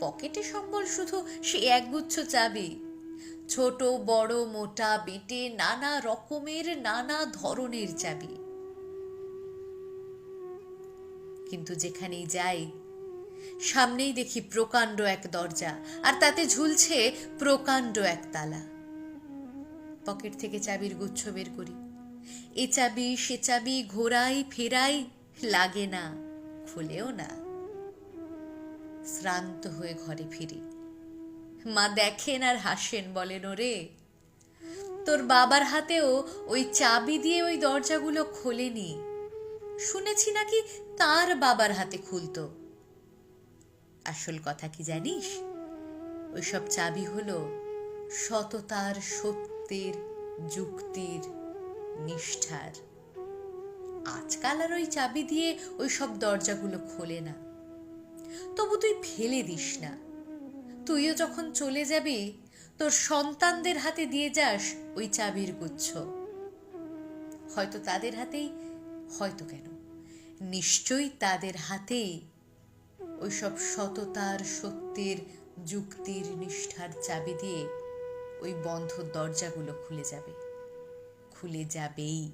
পকেটে সম্বল শুধু সে একগুচ্ছ চাবি। ছোট, বড়, মোটা, বেটে নানা রকমের, নানা ধরনের চাবি। কিন্তু যেখানেই যাই, সামনেই দেখি প্রকাণ্ড এক দরজা, আর তাতে ঝুলছে প্রকাণ্ড এক তালা। পকেট থেকে চাবির গুচ্ছ বের করি। এ চাবি, সে চাবি ঘোরাই ফেরাই লাগে না, খুলেও না। শ্রান্ত হয়ে ঘরে ফিরি। মা দেখেন আর হাসেন, বলেন, ওরে, তোর বাবার হাতেও ওই চাবি দিয়ে ওই দরজাগুলো খোলেনি। শুনেছি নাকি তার বাবার হাতে খুলতো। আসল কথা কি জানিস? ওইসব চাবি হলো সততার, সত্যের, যুক্তির নিষ্ঠার। আজকাল আর ওই চাবি দিয়ে ওই সব দরজাগুলো খোলে না। তবু তুই ফেলে দিস না। তুইও যখন চলে যাবি, তোর সন্তানদের হাতে দিয়ে যাস ওই চাবির গুচ্ছ। হয়তো তাদের হাতেই, হয়তো কেন? নিশ্চয়ই তাদের হাতেই ওইসব সততার, সত্যের, যুক্তির নিষ্ঠার চাবি দিয়ে ওই বন্ধ দরজাগুলো খুলে যাবে। খুলে যাবেই।